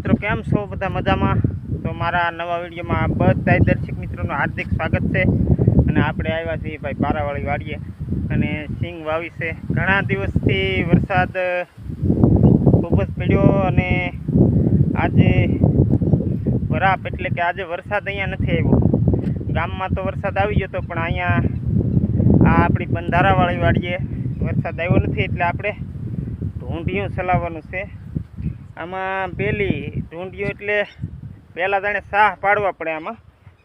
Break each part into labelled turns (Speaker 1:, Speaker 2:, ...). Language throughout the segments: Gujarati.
Speaker 1: મિત્રો, કેમ છો? બધા મજામાં? તો મારા નવા વિડીયોમાં બધા દર્શક મિત્રોનું હાર્દિક સ્વાગત છે. અને આપણે આવ્યા છીએ ભાઈ પારાવાળી વાડીએ. અને સિંગ વાવી છે. ઘણા દિવસથી વરસાદ ખૂબ જ પડ્યો અને આજે વરાપ એટલે કે આજે વરસાદ અહીંયા નથી આવ્યો. ગામમાં તો વરસાદ આવી ગયો હતો, પણ અહીંયા આ આપણી બંધારાવાળી વાડીએ વરસાદ આવ્યો નથી એટલે આપણે ઢૂંઢિયું ચલાવવાનું છે. આમાં પેલી ઢૂંઢિયું એટલે પહેલાં જાણે સાહ પાડવા પડે આમાં,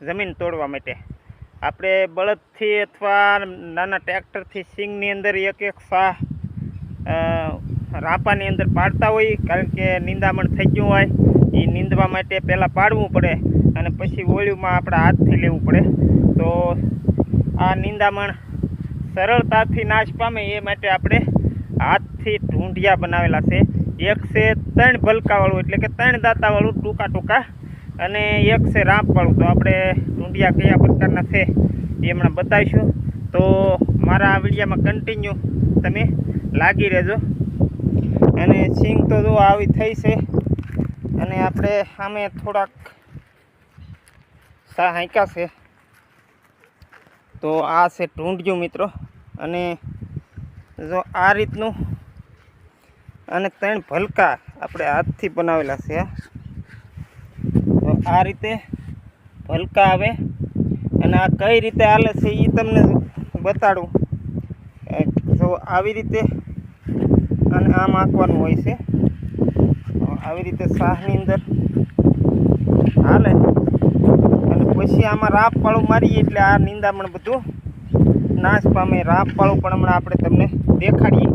Speaker 1: જમીન તોડવા માટે. આપણે બળદથી અથવા નાના ટ્રેક્ટરથી સિંગની અંદર એક એક સાહ રાપાની અંદર પાડતા હોય, કારણ કે નિંદામણ થઈ ગયું હોય એ નીંદવા માટે પહેલાં પાડવું પડે અને પછી ઓળીમાં આપણે હાથથી લેવું પડે. તો આ નિંદામણ સરળતાથી નાશ પામે એ માટે આપણે હાથથી ઢૂંઢિયા બનાવેલા છે. એક છે ત્રણ ભલકાવાળું, એટલે કે ત્રણ દાંતાવાળું ટૂંકા ટૂંકા અને એક છે રાંપવાળું. તો આપણે ઊંડિયા કયા પ્રકારના છે એ હમણાં બતાવીશું. તો મારા આ વિડીયામાં કન્ટિન્યુ તમે લાગી રહેજો. અને સિંગ તો જો આવી થઈ છે. અને આપણે સામે થોડાક સા હાંકા છે. તો આ છે ઢૂંઢ્યું મિત્રો. અને જો આ રીતનું અને ત્રણ ભલકા આપણે હાથથી બનાવેલા છે તો આ રીતે ભલકા આવે. અને આ કઈ રીતે હાલે છે એ તમને બતાડું. જો આવી રીતે અને આમ આંકવાનું હોય છે. આવી રીતે શાહની અંદર હાલે. અને પછી આમાં રાપ મારીએ એટલે આ નિંદામણ બધું નાશ પામે. રાપ પણ હમણાં આપણે તમને દેખાડીએ.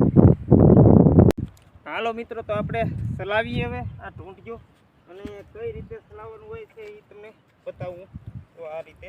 Speaker 1: હાલો મિત્રો, તો આપણે ચલાવીએ હવે આ ઢૂંઢજો અને કઈ રીતે ચલાવવાનું હોય છે એ તમને બતાવું. તો આ રીતે.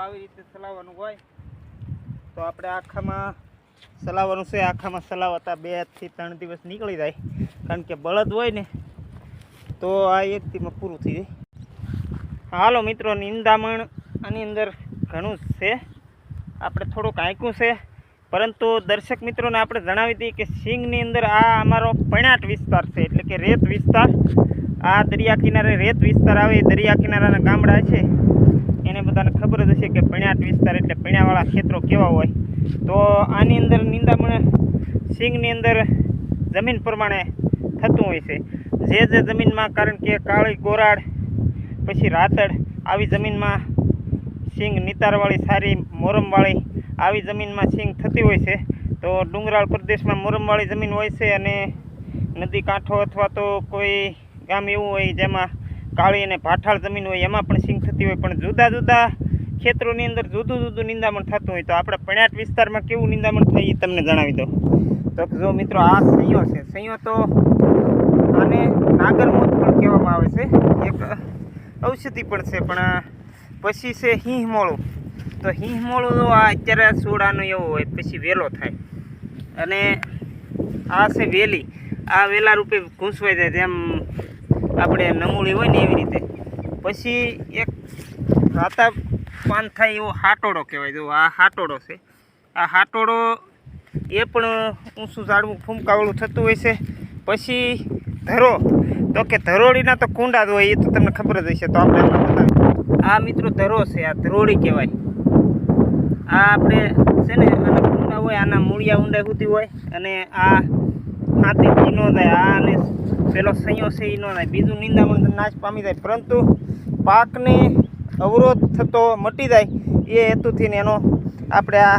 Speaker 1: આવી રીતે ચલાવવાનું હોય, તો આપણે આખામાં ચલાવવાનું છે. આખામાં ચલાવતા બેથી ત્રણ દિવસ નીકળી જાય, કારણ કે બળદ હોય ને, તો આ એક દીમાં પૂરું થઈ જાય. હાલો મિત્રો, નિંદામણ આની અંદર ઘણું છે. આપણે થોડુંક આંક્યું છે, પરંતુ દર્શક મિત્રોને આપણે જણાવી દઈએ કે સિંગની અંદર આ અમારો પૈણાટ વિસ્તાર છે, એટલે કે રેત વિસ્તાર. આ દરિયા કિનારે રેત વિસ્તાર આવે દરિયા કિનારાના ગામડા છે. બધાને ખબર જ હશે કે પૈણાટ વિસ્તાર એટલે પૈણાવાળા ક્ષેત્રો કેવા હોય. તો આની અંદર નિંદામણ સિંગની અંદર જમીન પ્રમાણે થતું હોય છે. જે જે જમીનમાં, કારણ કે કાળી ગોરાડ, પછી રાતડ આવી જમીનમાં સિંગ નિતારવાળી સારી મોરમવાળી આવી જમીનમાં સિંગ થતી હોય છે. તો ડુંગરાળ પ્રદેશમાં મોરમવાળી જમીન હોય છે અને નદી કાંઠો અથવા તો કોઈ ગામ એવું હોય જેમાં કાળી અને ભાઠાળ જમીન હોય, એમાં પણ થતી હોય, પણ જુદા જુદા ખેતરોની અંદર જુદું જુદું નિંદામણ થતું હોય તો આપણે પણ્યાટ વિસ્તારમાં કેવું નિંદામણ થાય એ તમને જણાવી દઉં. તો જો મિત્રો આ સંયો છે. સંયો તો આને નાગરમોત પણ કહેવામાં આવે છે. એક ઔષધિ પણ છે, પણ પછી છે હિંહમોળું તો હિંહમોળો આ અત્યારે સોડાનો એવો હોય, પછી વેલો થાય. અને આ છે વેલી. આ વેલા રૂપે ઘૂંસવાઈ જાય, જેમ આપણે નમૂળી હોય ને એવી રીતે. પછી એક રાતા પાન થાય એવો હાટોડો કહેવાય. જો આ હાટોડો છે. આ હાટોડો એ પણ ઊંચું ઝાડવું ફૂમકાવાળું થતું હોય છે. પછી ધરો, તો કે ધરોળીના તો કુંડા જ હોય, એ તો તમને ખબર જ હશે, તો આપણે બતાવીએ આ મિત્રો ધરો છે, આ ધરોળી કહેવાય. આ આપણે છે ને, આના કુંડા હોય, આના મૂળિયા ઊંડા સુધી હોય, અને આ હાથીથી ન થાય આ અને પેલો સંયો છે એ ન બીજું નિંદામણ નાશ પામી જાય. પરંતુ પાકને અવરોધ થતો મટી જાય, એ હેતુથી એનો આપણે આ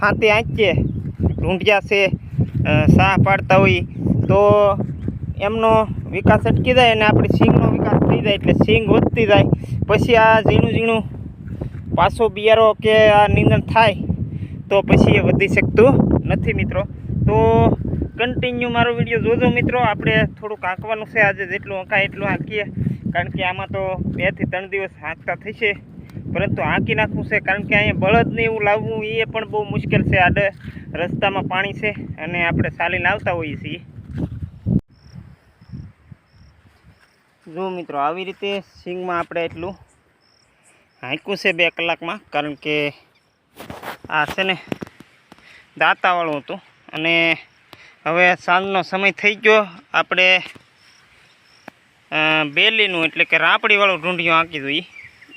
Speaker 1: હાથે આંચીએ ઢૂંઢિયા છે સાહ પાડતા હોય, તો એમનો વિકાસ અટકી જાય અને આપણે સિંગનો વિકાસ થઈ જાય એટલે સિંગ વધતી જાય. પછી આ ઝીણું ઝીણું પાછો બિયારો કે આ નિંદણ થાય, તો પછી એ વધી શકતું નથી મિત્રો. તો કન્ટિન્યુ મારો વીડિયો જોજો મિત્રો. આપણે થોડુંક આંકવાનું છે આજે જેટલું આંકાય એટલું આંકીએ કારણ કે આમાં તો બેથી ત્રણ દિવસ હાંકતા થશે. પરંતુ હાંકી નાખવું છે કારણ કે અહીંયા બળદને એવું લાવવું એ પણ બહુ મુશ્કેલ છે. આડે રસ્તામાં પાણી છે અને આપણે ચાલીને આવતા હોઈએ છીએ. જો મિત્રો, આવી રીતે સિંગમાં આપણે એટલું હાંક્યું છે બે કલાકમાં. કારણ કે આ છે ને દાંતાવાળું હતું. અને હવે સાંજનો સમય થઈ ગયો. આપણે બેલીનું એટલે કે રાપડીવાળું ઢૂંઢિયું આંકી દઈએ.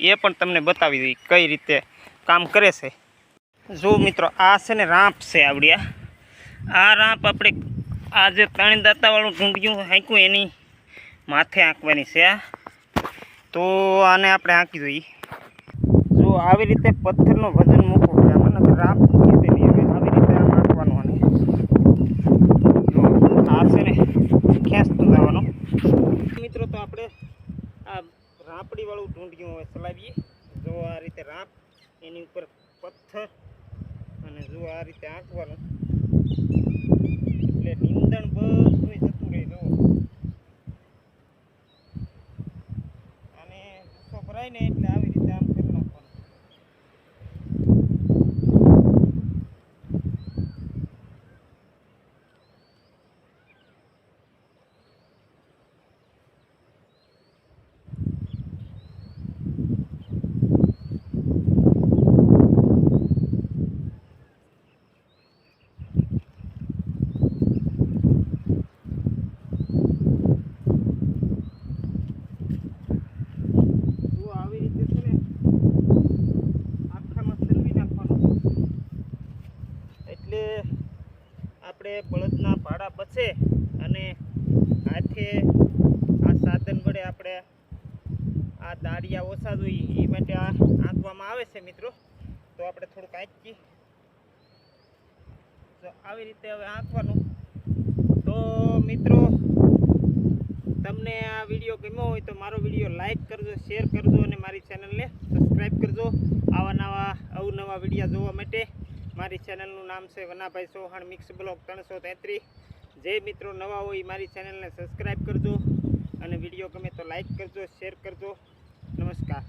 Speaker 1: એ પણ તમને બતાવી દઈએ કઈ રીતે કામ કરે છે. જો મિત્રો, આ છે ને રાંપ છે આવડી આ આ રાંપ આપણે આ જે ત્રણ દાંતાવાળું ઢૂંઢિયું હાંક્યું એની માથે આંકવાની છે આ. તો આને આપણે આંકી દઈએ. જો આવી રીતે પથ્થરનું વજન મૂકવું છે આમાં નકર રાપ ખેંચે નહીં હવે આવી રીતે આમ આંકવાનું આને જો આ છે ને ખેંચતું જવાનું મિત્રો તો આપણે આ રાપડીવાળું ઢૂંઢિયું હવે ચલાવીએ જો આ રીતે રાપ એની ઉપર પથ્થર અને જો આ રીતે આંકવાનું એટલે નીંદણ બધું જતું રહે જો અને ગુસ્સો ભરાય ને એટલે આવી રીતે આમ કરી નાખવાનું જો આવી રીતે છે ને આખામાં સલવી નાખવાનું એટલે આપણે બળદના બચે અને હાથે આ સાધન વડે આપણે આ દાળિયા ઓછા જોઈએ. એ માટે આ આંકવામાં આવે છે મિત્રો. તો આપણે થોડુંક આંકીએ. તો આવી રીતે હવે આંકવાનું. તો મિત્રો, તમને આ વીડિયો ગમ્યો હોય તો મારો વીડિયો લાઈક કરજો, શેર કરજો અને મારી ચેનલને સબસ્ક્રાઈબ કરજો. આવા નવા અવનવા વિડીયા જોવા માટે મારી ચેનલનું નામ છે વનાભાઈ ચૌહાણ મિક્સ બ્લોક ત્રણસો તેત્રીસ. જે મિત્રો નવા હોય મારી ચેનલને સબસ્ક્રાઈબ કરજો અને વીડિયો ગમે તો લાઈક કરજો શેર કરજો. નમસ્કાર.